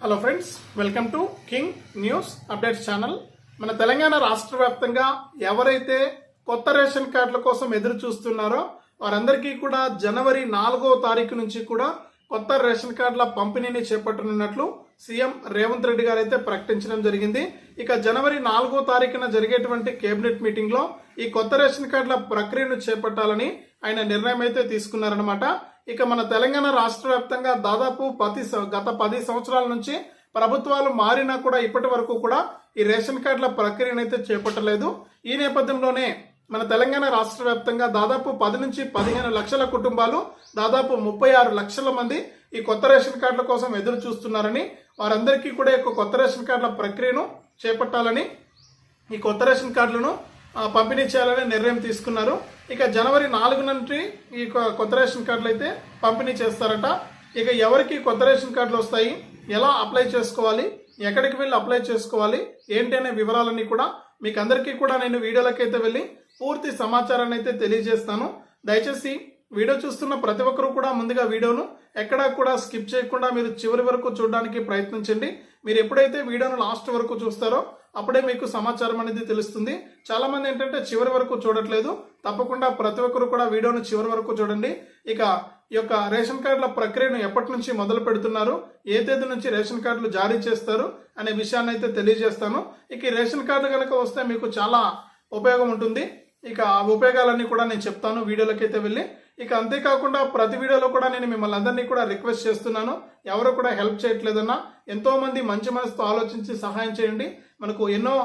Hello friends welcome to king news updates channel మన తెలంగాణ రాష్ట్ర వ్యాప్తంగా ఎవరైతే కొత్త రేషన్ కార్డుల కోసం ఎదురు చూస్తున్నారో వారందరికీ కూడా జనవరి నాలుగో తారీఖు నుంచి కూడా కొత్త రేషన్ కార్డుల పంపిణీని చేపట్టనున్నట్లు సీఎం రేవంత్ రెడ్డి గారు అయితే ప్రకటించడం జరిగింది. ఇక జనవరి నాలుగో తారీఖున జరిగేటువంటి కేబినెట్ మీటింగ్లో ఈ కొత్త రేషన్ కార్డుల ప్రక్రియను చేపట్టాలని ఆయన నిర్ణయం అయితే తీసుకున్నారనమాట ఇక మన తెలంగాణ రాష్ట్ర వ్యాప్తంగా దాదాపు పది గత పది సంవత్సరాల నుంచి ప్రభుత్వాలు మారినా కూడా ఇప్పటి వరకు కూడా ఈ రేషన్ కార్డుల ప్రక్రియను అయితే చేపట్టలేదు. ఈ నేపథ్యంలోనే మన తెలంగాణ రాష్ట్ర వ్యాప్తంగా దాదాపు పది నుంచి పదిహేను లక్షల కుటుంబాలు దాదాపు ముప్పై ఆరు లక్షల మంది ఈ కొత్త రేషన్ కార్డుల కోసం ఎదురు చూస్తున్నారని వారందరికీ కూడా ఈ యొక్క కొత్త రేషన్ కార్డుల ప్రక్రియను చేపట్టాలని ఈ కొత్త రేషన్ కార్డులను పంపిణీ చేయాలని నిర్ణయం తీసుకున్నారు. ఇక జనవరి నాలుగు నుండి ఈ కొత్త రేషన్ కార్డులు అయితే పంపిణీ చేస్తారట. ఇక ఎవరికి కొత్త రేషన్ కార్డులు వస్తాయి? ఎలా అప్లై చేసుకోవాలి? ఎక్కడికి వెళ్ళి అప్లై చేసుకోవాలి? ఏంటి అనే వివరాలన్నీ కూడా మీకు అందరికీ కూడా నేను వీడియోలోకి అయితే వెళ్ళి పూర్తి సమాచారాన్ని అయితే తెలియజేస్తాను. దయచేసి వీడియో చూస్తున్న ప్రతి ఒక్కరూ కూడా ముందుగా వీడియోను ఎక్కడా కూడా స్కిప్ చేయకుండా మీరు చివరి వరకు చూడడానికి ప్రయత్నించండి. మీరు ఎప్పుడైతే వీడియోను లాస్ట్ వరకు చూస్తారో అప్పుడే మీకు సమాచారం అనేది తెలుస్తుంది. చాలా మంది ఏంటంటే చివరి వరకు చూడట్లేదు. తప్పకుండా ప్రతి ఒక్కరు కూడా వీడియోను చివరి వరకు చూడండి. ఇక ఈ యొక్క రేషన్ కార్డుల ప్రక్రియను ఎప్పటి నుంచి మొదలు పెడుతున్నారు? ఏ తేదీ నుంచి రేషన్ కార్డులు జారీ చేస్తారు? అనే విషయాన్ని అయితే తెలియజేస్తాను. ఇక ఈ రేషన్ కార్డు కనుక వస్తే మీకు చాలా ఉపయోగం ఉంటుంది. ఇక ఆ ఉపయోగాలన్నీ కూడా నేను చెప్తాను. వీడియోలోకి అయితే వెళ్ళి ఇక అంతేకాకుండా ప్రతి వీడియోలో కూడా నేను మిమ్మల్ని అందరినీ కూడా రిక్వెస్ట్ చేస్తున్నాను. ఎవరు కూడా హెల్ప్ చేయట్లేదన్నా ఎంతోమంది మంచి మనసుతో ఆలోచించి సహాయం చేయండి. మనకు ఎన్నో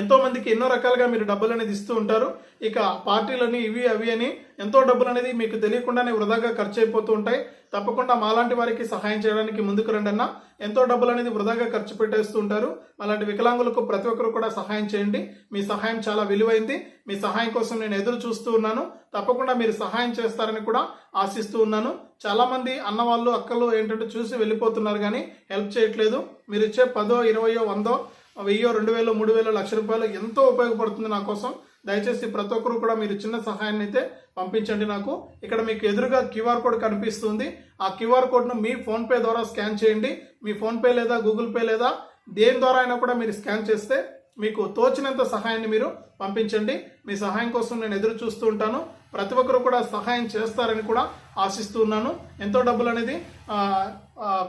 ఎంతోమందికి ఎన్నో రకాలుగా మీరు డబ్బులు అనేది ఇస్తూ ఉంటారు. ఇక పార్టీలని ఇవి అవి అని ఎంతో డబ్బులు అనేది మీకు తెలియకుండానే వృధాగా ఖర్చు అయిపోతూ ఉంటాయి. తప్పకుండా మాలాంటి వారికి సహాయం చేయడానికి ముందుకు రండి అన్న. ఎంతో డబ్బులు అనేది వృధాగా ఖర్చు పెట్టేస్తూ ఉంటారు. అలాంటి వికలాంగులకు ప్రతి ఒక్కరు కూడా సహాయం చేయండి. మీ సహాయం చాలా విలువైంది. మీ సహాయం కోసం నేను ఎదురు చూస్తూ ఉన్నాను. తప్పకుండా మీరు సహాయం చేస్తారని కూడా ఆశిస్తూ ఉన్నాను. చాలామంది అన్నవాళ్ళు అక్కలు ఏంటంటే చూసి వెళ్ళిపోతున్నారు కానీ హెల్ప్ చేయట్లేదు. మీరు ఇచ్చే పదో ఇరవయో వందో వెయ్యో రెండు వేలు మూడు వేలు లక్ష రూపాయలు ఎంతో ఉపయోగపడుతుంది నా కోసం. దయచేసి ప్రతి ఒక్కరు కూడా మీరు చిన్న సహాయాన్ని అయితే పంపించండి నాకు. ఇక్కడ మీకు ఎదురుగా క్యూఆర్ కోడ్ కనిపిస్తుంది. ఆ క్యూఆర్ కోడ్ను మీ ఫోన్పే ద్వారా స్కాన్ చేయండి. మీ ఫోన్పే లేదా గూగుల్ పే లేదా దేని ద్వారా అయినా కూడా మీరు స్కాన్ చేస్తే మీకు తోచినంత సహాయాన్ని మీరు పంపించండి. మీ సహాయం కోసం నేను ఎదురు చూస్తూ ఉంటాను. ప్రతి ఒక్కరు కూడా సహాయం చేస్తారని కూడా ఆశిస్తూ ఉన్నాను. ఎంతో డబ్బులు అనేది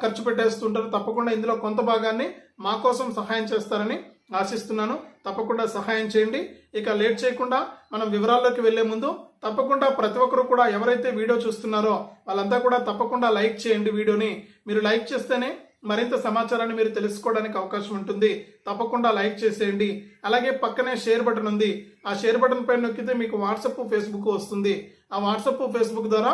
ఖర్చు పెట్టేస్తుంటారు. తప్పకుండా ఇందులో కొంత భాగాన్ని మా కోసం సహాయం చేస్తారని ఆశిస్తున్నాను. తప్పకుండా సహాయం చేయండి. ఇక లేట్ చేయకుండా మనం వివరాల్లోకి వెళ్ళే ముందు తప్పకుండా ప్రతి ఒక్కరు కూడా ఎవరైతే వీడియో చూస్తున్నారో వాళ్ళంతా కూడా తప్పకుండా లైక్ చేయండి వీడియోని. మీరు లైక్ చేస్తేనే మరింత సమాచారాన్ని మీరు తెలుసుకోవడానికి అవకాశం ఉంటుంది. తప్పకుండా లైక్ చేసేయండి. అలాగే పక్కనే షేర్ బటన్ ఉంది. ఆ షేర్ బటన్ పైన నొక్కితే మీకు వాట్సప్ ఫేస్బుక్ వస్తుంది. ఆ వాట్సప్ ఫేస్బుక్ ద్వారా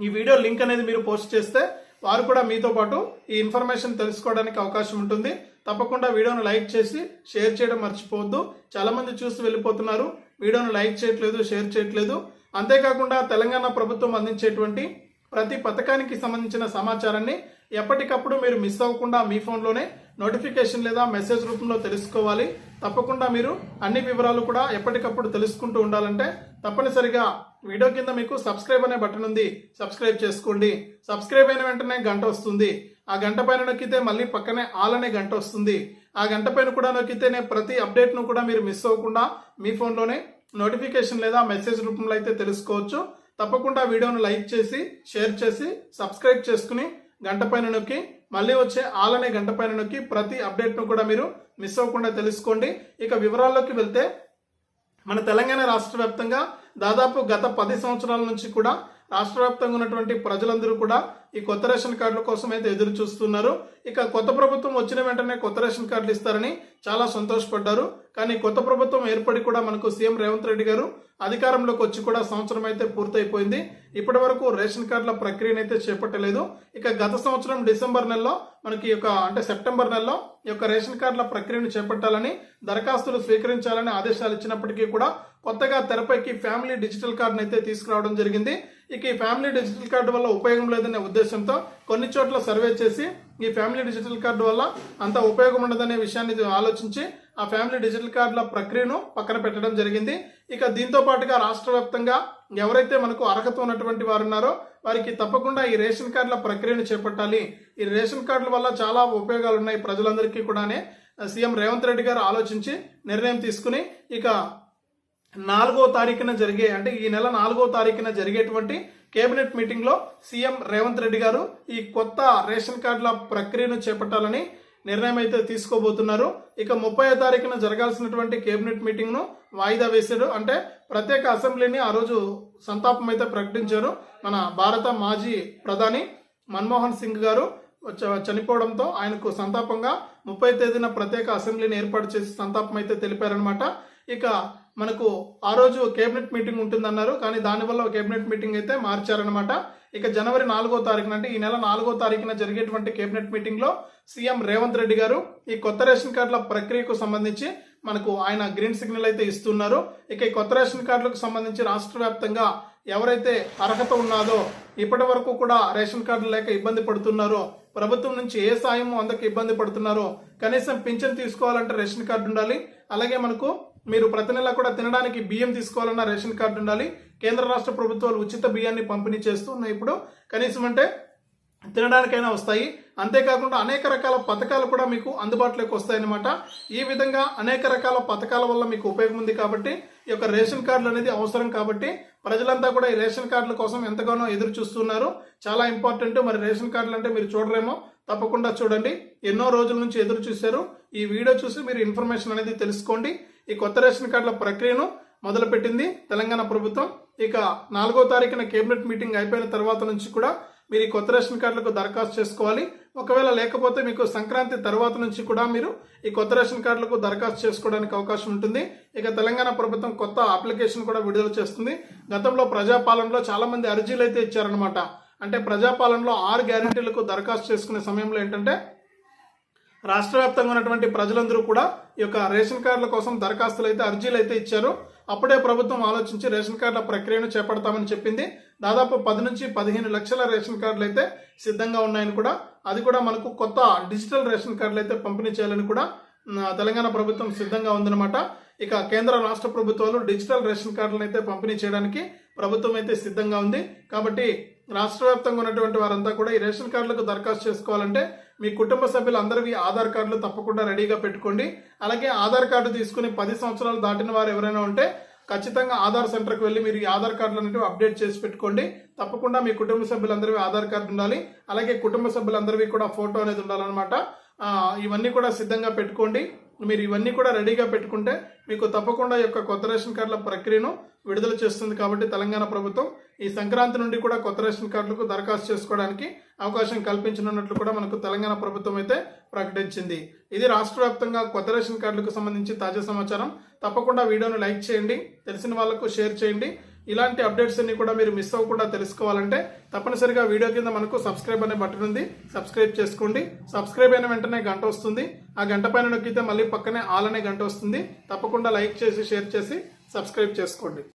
ఈ వీడియో లింక్ అనేది మీరు పోస్ట్ చేస్తే వారు కూడా మీతో పాటు ఈ ఇన్ఫర్మేషన్ తెలుసుకోవడానికి అవకాశం ఉంటుంది. తప్పకుండా వీడియోను లైక్ చేసి షేర్ చేయడం మర్చిపోవద్దు. చాలామంది చూసి వెళ్ళిపోతున్నారు. వీడియోను లైక్ చేయట్లేదు షేర్ చేయట్లేదు. అంతేకాకుండా తెలంగాణ ప్రభుత్వం అందించేటువంటి ప్రతి పథకానికి సంబంధించిన సమాచారాన్ని ఎప్పటికప్పుడు మీరు మిస్ అవ్వకుండా మీ ఫోన్లోనే నోటిఫికేషన్ లేదా మెసేజ్ రూపంలో తెలుసుకోవాలి. తప్పకుండా మీరు అన్ని వివరాలు కూడా ఎప్పటికప్పుడు తెలుసుకుంటూ ఉండాలంటే తప్పనిసరిగా వీడియో కింద మీకు సబ్స్క్రైబ్ అనే బటన్ ఉంది. సబ్స్క్రైబ్ చేసుకోండి. సబ్స్క్రైబ్ అయిన వెంటనే గంట వస్తుంది. ఆ గంట పైన నొక్కితే మళ్ళీ పక్కనే ఆల్ అనే గంట వస్తుంది. ఆ గంట పైన కూడా నొక్కితేనే ప్రతి అప్డేట్ను కూడా మీరు మిస్ అవ్వకుండా మీ ఫోన్లోనే నోటిఫికేషన్ లేదా మెసేజ్ రూపంలో అయితే తెలుసుకోవచ్చు. తప్పకుండా వీడియోను లైక్ చేసి షేర్ చేసి సబ్స్క్రైబ్ చేసుకుని గంట పైన నొక్కి మళ్ళీ వచ్చే ఆల్ అనే గంట పైన నొక్కి ప్రతి అప్డేట్ను కూడా మీరు మిస్ అవ్వకుండా తెలుసుకోండి. ఇక వివరాల్లోకి వెళ్తే మన తెలంగాణ రాష్ట్ర వ్యాప్తంగా దాదాపు గత పది సంవత్సరాల నుంచి కూడా రాష్ట్ర వ్యాప్తంగా ఉన్నటువంటి ప్రజలందరూ కూడా ఈ కొత్త రేషన్ కార్డుల కోసం అయితే ఎదురు చూస్తున్నారు. ఇక కొత్త ప్రభుత్వం వచ్చిన వెంటనే కొత్త రేషన్ కార్డులు ఇస్తారని చాలా సంతోషపడ్డారు. కానీ కొత్త ప్రభుత్వం ఏర్పడి కూడా మనకు సీఎం రేవంత్ రెడ్డి గారు అధికారంలోకి వచ్చి కూడా సంవత్సరం అయితే పూర్తయిపోయింది. ఇప్పటి వరకు రేషన్ కార్డుల ప్రక్రియను అయితే చేపట్టలేదు. ఇక గత సంవత్సరం డిసెంబర్ నెలలో మనకి ఈ యొక్క అంటే సెప్టెంబర్ నెలలో ఈ యొక్క రేషన్ కార్డుల ప్రక్రియను చేపట్టాలని దరఖాస్తులు స్వీకరించాలని ఆదేశాలు ఇచ్చినప్పటికీ కూడా కొత్తగా తెరపైకి ఫ్యామిలీ డిజిటల్ కార్డును అయితే తీసుకురావడం జరిగింది. ఇక ఈ ఫ్యామిలీ డిజిటల్ కార్డు వల్ల ఉపయోగం లేదనే ఉద్దేశంతో కొన్ని చోట్ల సర్వే చేసి ఈ ఫ్యామిలీ డిజిటల్ కార్డు వల్ల అంత ఉపయోగం ఉండదనే విషయాన్ని ఆలోచించి ఆ ఫ్యామిలీ డిజిటల్ కార్డుల ప్రక్రియను పక్కన పెట్టడం జరిగింది. ఇక దీంతో పాటుగా రాష్ట్ర వ్యాప్తంగా ఎవరైతే మనకు అర్హత ఉన్నటువంటి వారు ఉన్నారో వారికి తప్పకుండా ఈ రేషన్ కార్డుల ప్రక్రియను చేపట్టాలి. ఈ రేషన్ కార్డుల వల్ల చాలా ఉపయోగాలు ఉన్నాయి ప్రజలందరికీ కూడానే. సీఎం రేవంత్ రెడ్డి గారు ఆలోచించి నిర్ణయం తీసుకుని ఇక నాలుగో తారీఖున జరిగే అంటే ఈ నెల నాలుగో తారీఖున జరిగేటువంటి కేబినెట్ మీటింగ్లో సీఎం రేవంత్ రెడ్డి గారు ఈ కొత్త రేషన్ కార్డుల ప్రక్రియను చేపట్టాలని నిర్ణయం అయితే తీసుకోబోతున్నారు. ఇక ముప్పై తారీఖున జరగాల్సినటువంటి కేబినెట్ మీటింగ్ను వాయిదా వేశారు. అంటే ప్రత్యేక అసెంబ్లీని ఆ రోజు సంతాపం అయితే ప్రకటించారు. మన భారత మాజీ ప్రధాని మన్మోహన్ సింగ్ గారు చ- చనిపోవడంతో ఆయనకు సంతాపంగా ముప్పై తేదీన ప్రత్యేక అసెంబ్లీని ఏర్పాటు చేసి సంతాపం అయితే తెలిపారనమాట ఇక మనకు ఆ రోజు కేబినెట్ మీటింగ్ ఉంటుందన్నారు కానీ దానివల్ల కేబినెట్ మీటింగ్ అయితే మార్చారనమాట ఇక జనవరి నాలుగో తారీఖున అంటే ఈ నెల నాలుగో తారీఖున జరిగేటువంటి కేబినెట్ మీటింగ్లో సీఎం రేవంత్ రెడ్డి గారు ఈ కొత్త రేషన్ కార్డుల ప్రక్రియకు సంబంధించి మనకు ఆయన గ్రీన్ సిగ్నల్ అయితే ఇస్తున్నారు. ఇక ఈ కొత్త రేషన్ కార్డులకు సంబంధించి రాష్ట్ర వ్యాప్తంగా ఎవరైతే అర్హత ఉన్నదో ఇప్పటి వరకు కూడా రేషన్ కార్డు లేక ఇబ్బంది పడుతున్నారో ప్రభుత్వం నుంచి ఏ సాయం అందరికి ఇబ్బంది పడుతున్నారో కనీసం పింఛన్ తీసుకోవాలంటే రేషన్ కార్డు ఉండాలి. అలాగే మనకు మీరు ప్రతి నెల కూడా తినడానికి బియ్యం తీసుకోవాలన్న రేషన్ కార్డు ఉండాలి. కేంద్ర రాష్ట్ర ప్రభుత్వాలు ఉచిత బియ్యాన్ని పంపిణీ చేస్తూ ఉన్నాయి ఇప్పుడు కనీసం అంటే తినడానికైనా వస్తాయి. అంతేకాకుండా అనేక రకాల పథకాలు కూడా మీకు అందుబాటులోకి వస్తాయన్నమాట. ఈ విధంగా అనేక రకాల పథకాల వల్ల మీకు ఉపయోగం ఉంది కాబట్టి ఈ యొక్క రేషన్ కార్డులు అనేది అవసరం కాబట్టి ప్రజలంతా కూడా ఈ రేషన్ కార్డుల కోసం ఎంతగానో ఎదురు చూస్తున్నారు. చాలా ఇంపార్టెంట్. మరి రేషన్ కార్డులు అంటే మీరు చూడరేమో? తప్పకుండా చూడండి. ఎన్నో రోజుల నుంచి ఎదురు చూశారు. ఈ వీడియో చూసి మీరు ఇన్ఫర్మేషన్ అనేది తెలుసుకోండి. ఈ కొత్త రేషన్ కార్డుల ప్రక్రియను మొదలుపెట్టింది తెలంగాణ ప్రభుత్వం. ఇక నాలుగో తారీఖున కేబినెట్ మీటింగ్ అయిపోయిన తర్వాత నుంచి కూడా మీరు ఈ కొత్త రేషన్ కార్డులకు దరఖాస్తు చేసుకోవాలి. ఒకవేళ లేకపోతే మీకు సంక్రాంతి తర్వాత నుంచి కూడా మీరు ఈ కొత్త రేషన్ కార్డులకు దరఖాస్తు చేసుకోవడానికి అవకాశం ఉంటుంది. ఇక తెలంగాణ ప్రభుత్వం కొత్త అప్లికేషన్ కూడా విడుదల చేస్తుంది. గతంలో ప్రజాపాలనలో చాలా మంది అర్జీలు అయితే ఇచ్చారనమాట అంటే ప్రజాపాలనలో ఆరు గ్యారెంటీలకు దరఖాస్తు చేసుకునే సమయంలో ఏంటంటే రాష్ట్ర వ్యాప్తంగా ఉన్నటువంటి ప్రజలందరూ కూడా ఈ యొక్క రేషన్ కార్డుల కోసం దరఖాస్తులు అయితే అర్జీలు అయితే ఇచ్చారు. అప్పుడే ప్రభుత్వం ఆలోచించి రేషన్ కార్డుల ప్రక్రియను చేపడతామని చెప్పింది. దాదాపు పది నుంచి పదిహేను లక్షల రేషన్ కార్డులు అయితే సిద్ధంగా ఉన్నాయని కూడా అది కూడా మనకు కొత్త డిజిటల్ రేషన్ కార్డులు అయితే పంపిణీ చేయాలని కూడా తెలంగాణ ప్రభుత్వం సిద్ధంగా ఉందన్నమాట. ఇక కేంద్ర రాష్ట్ర ప్రభుత్వాలు డిజిటల్ రేషన్ కార్డులను అయితే పంపిణీ చేయడానికి ప్రభుత్వం అయితే సిద్ధంగా ఉంది. కాబట్టి రాష్ట్ర వ్యాప్తంగా ఉన్నటువంటి వారంతా కూడా ఈ రేషన్ కార్డులకు దరఖాస్తు చేసుకోవాలంటే మీ కుటుంబ సభ్యులందరివి ఆధార్ కార్డులు తప్పకుండా రెడీగా పెట్టుకోండి. అలాగే ఆధార్ కార్డు తీసుకుని పది సంవత్సరాలు దాటిన వారు ఎవరైనా ఉంటే ఖచ్చితంగా ఆధార్ సెంటర్కి వెళ్ళి మీరు ఈ ఆధార్ కార్డులు అనేవి అప్డేట్ చేసి పెట్టుకోండి. తప్పకుండా మీ కుటుంబ సభ్యులందరివి ఆధార్ కార్డు ఉండాలి. అలాగే కుటుంబ సభ్యులందరివి కూడా ఫోటో అనేది ఉండాలన్నమాట. ఇవన్నీ కూడా సిద్ధంగా పెట్టుకోండి. మీరు ఇవన్నీ కూడా రెడీగా పెట్టుకుంటే మీకు తప్పకుండా యొక్క కొత్త రేషన్ కార్డుల ప్రక్రియను విడుదల చేస్తుంది కాబట్టి తెలంగాణ ప్రభుత్వం ఈ సంక్రాంతి నుండి కూడా కొత్త రేషన్ కార్డులకు దరఖాస్తు చేసుకోవడానికి అవకాశం కల్పించనున్నట్లు కూడా మనకు తెలంగాణ ప్రభుత్వం అయితే ప్రకటించింది. ఇది రాష్ట్ర వ్యాప్తంగా కొత్త రేషన్ కార్డులకు సంబంధించి తాజా సమాచారం. తప్పకుండా వీడియోను లైక్ చేయండి. తెలిసిన వాళ్ళకు షేర్ చేయండి. ఇలాంటి అప్డేట్స్ అన్ని కూడా మీరు మిస్ అవ్వకుండా తెలుసుకోవాలంటే తప్పనిసరిగా వీడియో కింద మనకు సబ్స్క్రైబ్ అనే బటన్ ఉంది. సబ్స్క్రైబ్ చేసుకోండి. సబ్స్క్రైబ్ అయిన వెంటనే గంట వస్తుంది. ఆ గంట పైన నొక్కితే మళ్ళీ పక్కనే ఆల్ అనే గంట వస్తుంది. తప్పకుండా లైక్ చేసి షేర్ చేసి సబ్స్క్రైబ్ చేసుకోండి.